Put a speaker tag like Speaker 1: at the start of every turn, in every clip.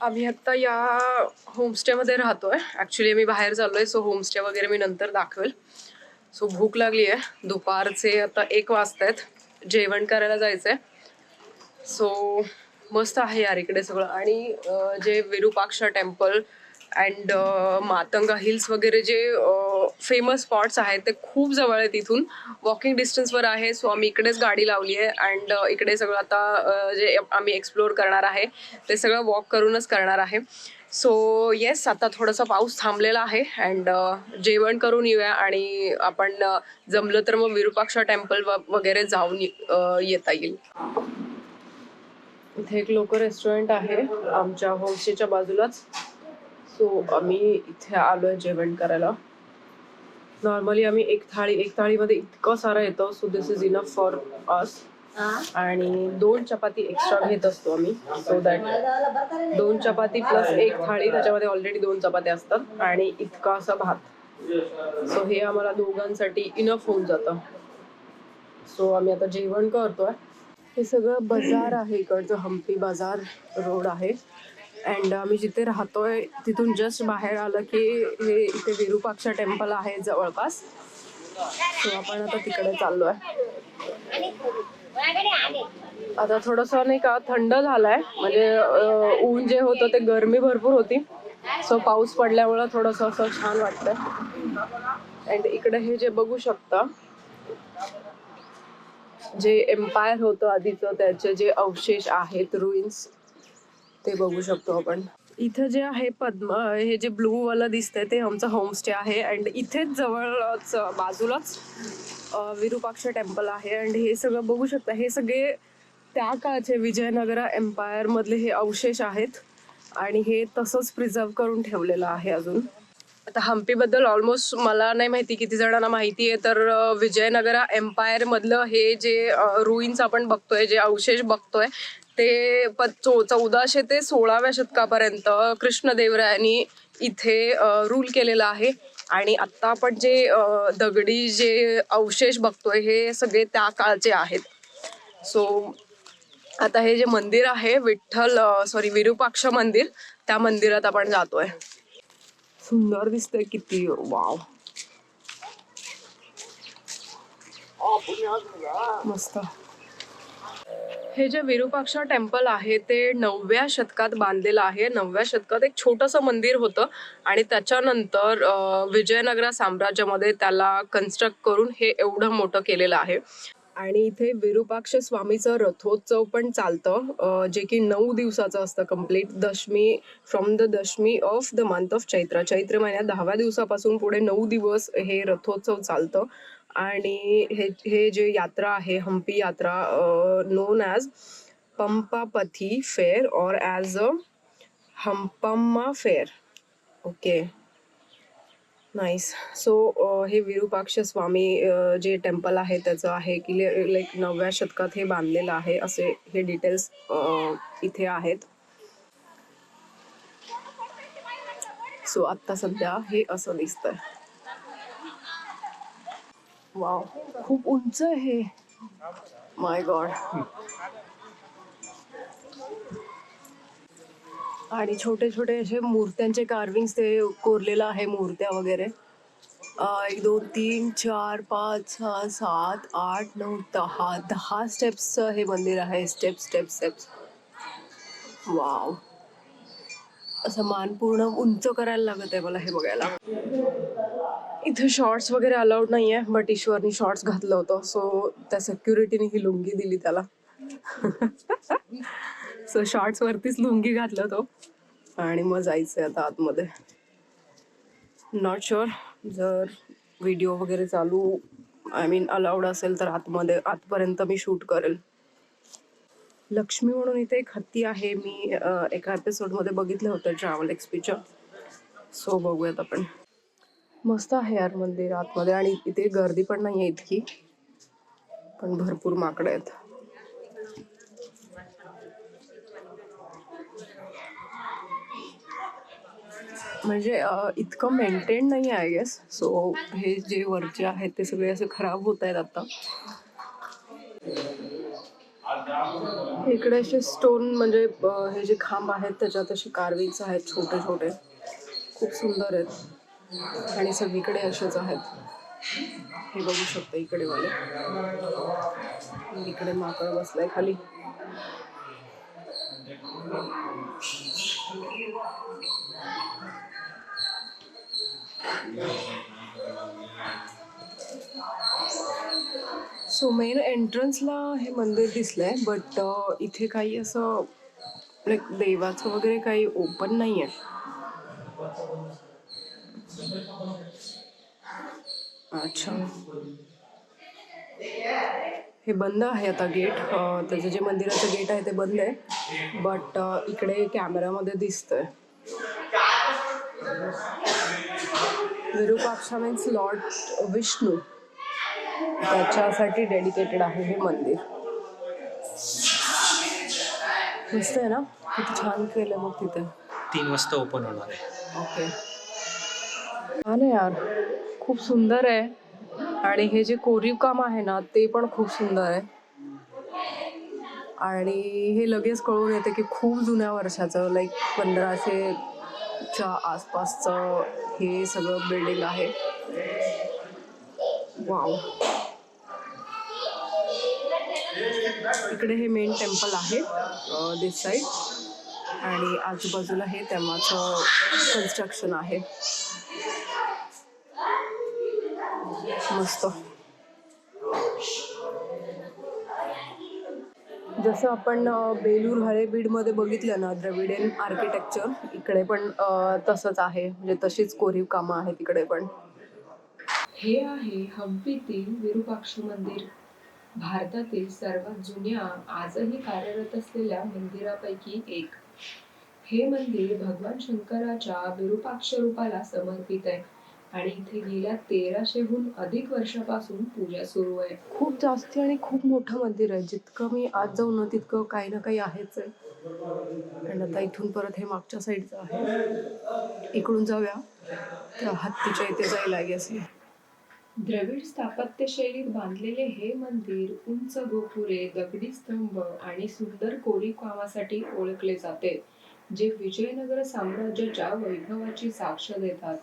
Speaker 1: आम्ही आत्ता या होमस्टेमध्ये राहतोय. ॲक्च्युली मी बाहेर चाललोय सो होमस्टे वगैरे मी नंतर दाखवेल. सो भूक लागली आहे. दुपारचे आता एक वाजता आहेत जेवण करायला जायचंय. सो मस्त आहे यार इकडे सगळं. आणि जे Virupaksha temple and Matanga hills वगैरे जे uh, फेमस स्पॉट्स आहेत ते खूप जवळ आहेत इथून. वॉकिंग डिस्टन्सवर आहे सो आम्ही इकडेच गाडी लावली आहे. अँड uh, इकडे सगळं आता uh, जे आम्ही एक्सप्लोअर करणार आहे ते सगळं वॉक करूनच करणार आहे. सो येस आता थोडासा पाऊस थांबलेला आहे. अँड जेवण करून येऊया आणि आपण जमलं तर मग विरूपाक्ष टेम्पल वगैरे जाऊन येता येईल. इथे एक लोक रेस्टॉरंट आहे आमच्या होमस्टेच्या बाजूलाच. सो आम्ही इथे आलोय जेवण करायला. नॉर्मली आम्ही एक थाळी एक थाळीमध्ये इतकं सारं येतं so this is enough for us आणि दोन चपाती एक्स्ट्रा घेत असतो आम्ही सो दॅट दोन चपाती प्लस एक थाळी त्याच्यामध्ये ऑलरेडी दोन चपात्या असतात आणि इतका असा भात. सो हे आम्हाला दोघांसाठी इनफ होऊन जातं. सो आम्ही आता जेवण करतोय. हे सगळं बाजार आहे इकडचं हम्पी बाजार रोड आहे. अँड आम्ही uh, जिथे राहतोय तिथून जस्ट बाहेर आलं की हे इथे विरूपाक्ष टेम्पल आहे जवळपास. सो आपण आता तिकडे चाललोय. आता थोडस नाही का थंड झालाय. म्हणजे ऊन जे होतं ते गरमी भरपूर होती. सो पाऊस पडल्यामुळं थोडस असं छान वाटतं अँड इकडे हे जे बघू शकता जे एम्पायर होतं आधीचं त्याचे जे अवशेष आहेत रुईन्स ते बघू शकतो आपण. इथं जे आहे पद्म हे जे ब्लू वालं दिसतंय ते आमचं होमस्टे आहे. अँड इथेच जवळच बाजूलाच विरूपाक्ष टेम्पल आहे. अँड हे सगळं बघू शकता. हे सगळे त्या काळचे विजयनगरा एम्पायर मधले हे अवशेष आहेत. आणि हे तसंच प्रिझर्व करून ठेवलेलं आहे अजून. आता हम्पीबद्दल ऑलमोस्ट मला नाही माहिती किती जणांना माहिती आहे तर विजयनगरा एम्पायर मधलं हे जे रुईन्स आपण बघतोय जे अवशेष बघतोय ते चौदाशे ते सोळाव्या शतकापर्यंत कृष्णदेवरायांनी इथे रूल केलेलं आहे. आणि आत्ता आपण जे दगडी जे अवशेष बघतोय हे सगळे त्या काळचे आहेत. सो आता हे जे मंदिर आहे विठ्ठल सॉरी विरूपाक्ष मंदिर त्या मंदिरात आपण जातोय. सुंदर दिसतंय किती वाव. मस्त. हे जे विरूपाक्ष टेम्पल आहे ते नवव्या शतकात बांधलेलं आहे. नवव्या शतकात एक छोटंसं मंदिर होतं आणि त्याच्यानंतर विजयनगर विजयनगरा साम्राज्यामध्ये त्याला कन्स्ट्रक्ट करून हे एवढं मोठं केलेलं आहे. आणि इथे विरूपाक्ष स्वामीचं रथोत्सव पण चालतं. जे की नऊ दिवसाचं असतं complete Dashami from the Dashami of the month of Chaitra. चैत्र महिन्यात दहाव्या दिवसापासून पुढे नऊ दिवस हे रथोत्सव चालतं. आणि हे हे जे यात्रा आहे हम्पी यात्रा known as Pampapathi fair or as a Hampamma fair okay nice so हे विरूपाक्ष स्वामी जे टेम्पल आहे त्याचं आहे की लाईक नवव्या शतकात हे बांधलेलं आहे असे हे डिटेल्स इथे आहेत. सो आत्ता सध्या हे असं दिसतंय. वाव खूप उंच आहे हे माय गॉड आणि छोटे छोटे असे मूर्त्यांचे कार्विंग्स ते कोरलेलं आहे मूर्त्या वगैरे. एक दोन तीन चार पाच सहा सात आठ नऊ दहा दहा स्टेप्सचं हे मंदिर आहे. स्टेप स्टेप स्टेप्स वाव असं मान पूर्ण उंच करायला लागत आहे मला हे बघायला. इथे शॉर्ट्स वगैरे अलाउड नाही आहे बट ईश्वरनी शॉर्ट्स घातलं होतं. सो त्या सेक्युरिटीने ही लुंगी दिली त्याला. सो शॉर्ट्स वरतीच लुंगी घातलं तो. आणि मग जायचंय आता आतमध्ये. नॉट शुअर जर व्हिडिओ वगैरे चालू आय मीन अलाउड असेल तर आतमध्ये आतपर्यंत मी शूट करेल. लक्ष्मी म्हणून इथे एक हत्ती आहे. मी एका एपिसोडमध्ये बघितलं होतं ट्रॅव्हल एक्सपीच्या सो बघूयात आपण. मस्त आहे यार मंदिर आतमध्ये. आणि इथे गर्दी पण नाही आहे इतकी. पण भरपूर माकडं आहेत. म्हणजे इतकं मेंटेन नाही आहे आय गेस सो हे जे वरचे आहेत ते सगळे असे खराब होत आहेत आता. इकडे असे स्टोन म्हणजे हे जे खांब आहेत त्याच्यात असे कार्विंग्स आहेत छोटे छोटे खूप सुंदर आहेत. आणि सगळीकडे असेच आहेत. हे बघू शकता इकडे वाले इकडे माकड बसलाय खाली. सो मेन एंट्रन्सला हे मंदिर दिसलंय बट uh, इथे काही असं लाईक देवाचं वगैरे काही ओपन नाही आहे अच्छा. हे बंद आहे आता गेट. त्याचं जे मंदिराचं गेट आहे ते बंद आहे. बट इकडे कॅमेरामध्ये दिसतंय. Virupaksha means lord Vishnu. त्याच्यासाठी डेडिकेटेड आहे हे मंदिर. मस्त आहे ना? किती छान केलं मग तिथे.
Speaker 2: तीन वाजता ओपन होणार आहे.
Speaker 1: ओके छान आहे यार. खूप सुंदर आहे. आणि हे जे कोरीव काम आहे ना ते पण खूप सुंदर आहे. आणि हे लगेच कळून येते की खूप जुन्या वर्षाचं लाईक पंधराशेच्या आसपासचं हे सगळं बिल्डिंग आहे. वाव इकडे हे मेन टेम्पल आहे दिस साईड आणि आजूबाजूला हे तेव्हाचं कन्स्ट्रक्शन आहे. मस्त. जसं आपण बेलूर हळेबीडमध्ये बघितलं ना द्रविडियन आर्किटेक्चर इकडे पण तसंच आहे. म्हणजे तशीच कोरीव कामं आहेत इकडे पण.
Speaker 3: हे आहे हम्पीतील विरूपाक्ष मंदिर. भारतातील सर्वात जुन्या आजही कार्यरत असलेल्या मंदिरापैकी एक. हे मंदिर भगवान शंकराच्या विरूपाक्ष रूपाला समर्पित आहे. आणि इथे गेल्या तेराशेहून अधिक वर्षापासून पूजा सुरू आहे.
Speaker 1: खूप जास्ती आणि खूप मोठं मंदिर आहे. जितकं मी आज जाऊ ना तितकं काही ना काही आहेच आहे. आणि आता इथून परत हे मागच्या साईडचं आहे. इकडून जाऊया. त्या हत्तीच्या इथे जायला लागेल
Speaker 3: द्रविड स्थापत्य शैलीत बांधलेले हे मंदिर उंच गोपुरे दगडी स्तंभ आणि सुंदर कोरीव कामासाठी ओळखले जाते जे विजयनगर साम्राज्याच्या वैभवाची साक्ष देतात.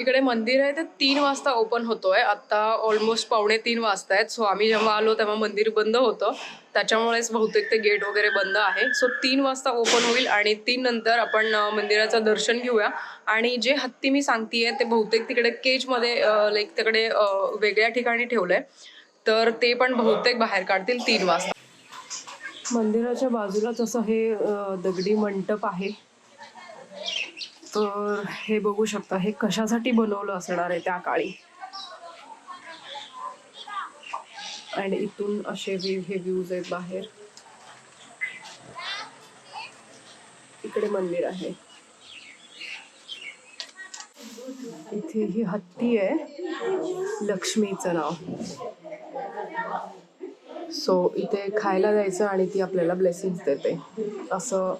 Speaker 1: इकडे मंदिर आहे ते तीन वाजता ओपन होतोय. आता ऑलमोस्ट पावणे तीन वाजता आहेत सो आम्ही जेव्हा आलो तेव्हा मंदिर बंद होतं. त्याच्यामुळेच बहुतेक ते गेट वगैरे बंद आहे. सो तीन वाजता ओपन होईल आणि तीन नंतर आपण मंदिराचं दर्शन घेऊया. आणि जे हत्ती मी सांगतेय ते बहुतेक तिकडे केजमध्ये लाईक तिकडे वेगळ्या ठिकाणी ठेवलंय. तर ते पण बहुतेक बाहेर काढतील तीन वाजता. मंदिराच्या बाजूलाच असं हे दगडी मंडप आहे. तर हे बघू शकता हे कशासाठी बनवलं असणार आहे त्या काळी? आणि इथून असे हे व्ह्यूज आहेत बाहेर. इकडे मंदिर आहे. इथे ही हत्ती आहे. लक्ष्मीचं नाव. सो इथे खायला जायचं आणि ती आपल्याला ब्लेसिंग देते. असं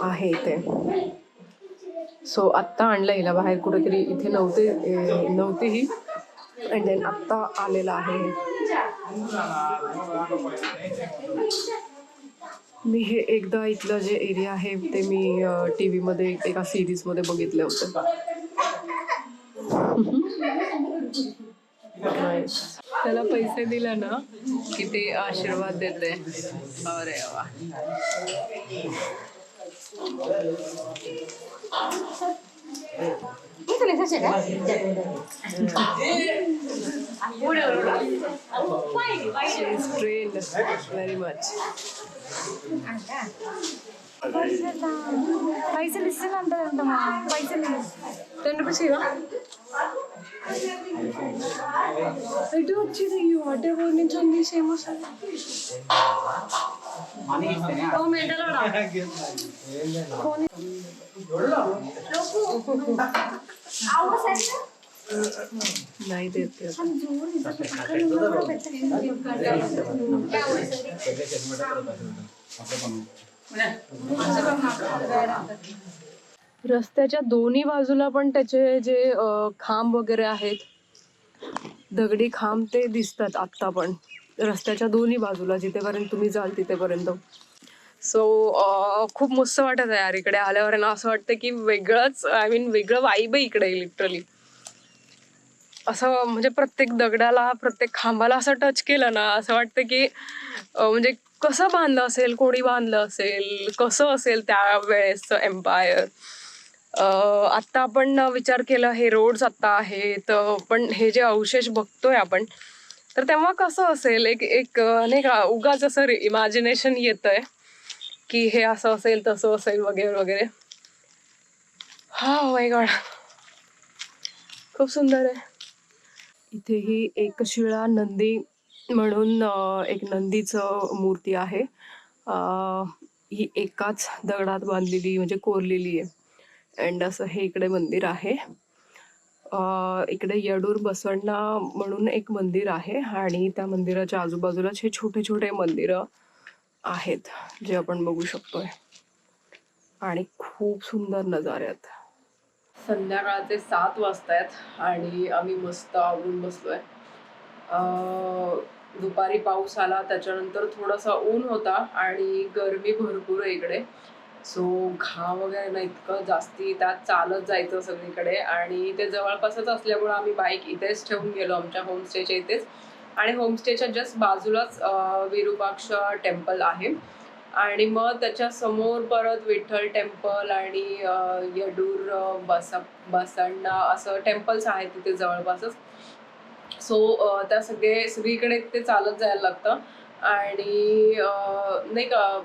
Speaker 1: आहे इथे. सो आत्ता आणलं हिला बाहेर कुठेतरी इथे नव्हते नव्हतेही नव्हतीही. अँड देन आत्ता आलेलं आहे. मी हे एकदा इथलं जे एरिया आहे ते मी टी व्हीमध्ये एका सिरीजमध्ये बघितलं होतं. त्याला पैसे दिला ना की ते आशीर्वाद देते अरे वा. She is trained very much.
Speaker 4: పైసలు ఇస్తానంటారంటమ్మా పైసలు
Speaker 1: టెన్ రూపీస్ ఇవా ఎటు వచ్చింది ఈ వాటర్ బోర్డ్ నుంచి ఉంది సేమ్ नाही देते रस्त्याच्या दोन्ही बाजूला पण त्याचे जे खांब वगैरे आहेत दगडी खांब ते दिसतात आत्ता पण. रस्त्याच्या दोन्ही बाजूला जिथेपर्यंत तुम्ही जाल तिथेपर्यंत. सो खूप मस्त वाटत आहे यार इकडे आल्यावर. ना असं वाटतं की वेगळंच आय मीन वेगळं वाईब आहे इकडे लिटरली असं म्हणजे प्रत्येक दगडाला प्रत्येक खांबाला असं टच केलं ना असं वाटतं की म्हणजे कसं बांधलं असेल कोणी बांधलं असेल कसं असेल त्या वेळेसचं एम्पायर आत्ता आपण विचार केला हे रोड्स आत्ता आहेत पण हे जे अवशेष बघतोय आपण तर तेव्हा कसं असेल एक एक नाही का उगाच असं इमॅजिनेशन येतंय की हे असं असेल तसं असेल वगैरे वगैरे. हा oh वय गॉड खूप सुंदर आहे. इथेही एक शिळा नंदी म्हणून एक नंदीचं मूर्ती आहे. ही एकाच दगडात बांधलेली म्हणजे कोरलेली आहे. अँड असं हे इकडे मंदिर आहे. इकडे येडूर बसवण्णा म्हणून एक मंदिर आहे आणि त्या मंदिराच्या आजूबाजूलाच हे छोटे छोटे मंदिरं आहेत जे आपण बघू शकतोय. आणि खूप सुंदर नजारे आहेत संध्याकाळचे सात वाजतायत आणि आम्ही मस्त आवरून बसलोय. अं, दुपारी पाऊस आला त्याच्यानंतर थोडासा ऊन होता आणि गरमी भरपूर आहे इकडे. सो घाम वगैरे ना इतकं जास्ती त्यात चालत जायचं सगळीकडे. आणि ते जवळपासच असल्यामुळं आम्ही बाईक इथेच ठेवून गेलो आमच्या होमस्टेच्या इथेच. आणि होमस्टेच्या जस्ट बाजूलाच विरूपाक्ष टेम्पल आहे. आणि मग त्याच्यासमोर परत विठ्ठल टेम्पल आणि यडूर येडूर बस बसण्णा असं टेम्पल्स आहेत तिथे जवळपासच. सो त्या सगळे सगळीकडे ते चालत जायला लागतं. आणि नाही का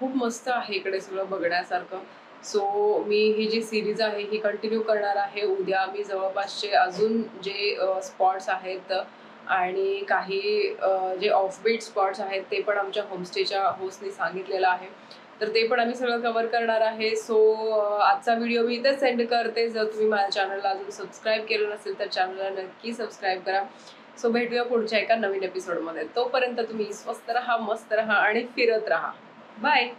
Speaker 1: खूप मस्त आहे इकडे सगळं बघण्यासारखं. सो मी ही जी सिरीज आहे ही कंटिन्यू करणार आहे. उद्या मी जवळपासचे अजून जे स्पॉट्स आहेत आणि काही जे ऑफबीट स्पॉट्स आहेत ते पण आमच्या होमस्टेच्या होस्टने सांगितलेलं आहे. तर ते पण आम्ही सगळं कव्हर करणार आहे. सो आजचा व्हिडिओ मी इथेच सेंड करते. जर तुम्ही माझ्या चॅनलला अजून सबस्क्राईब केलं नसेल तर चॅनलला नक्की सबस्क्राईब करा. सो भेटूया पुढच्या एका नवीन एपिसोडमध्ये तोपर्यंत तुम्ही स्वस्त राहा मस्त राहा आणि फिरत राहा. Bye.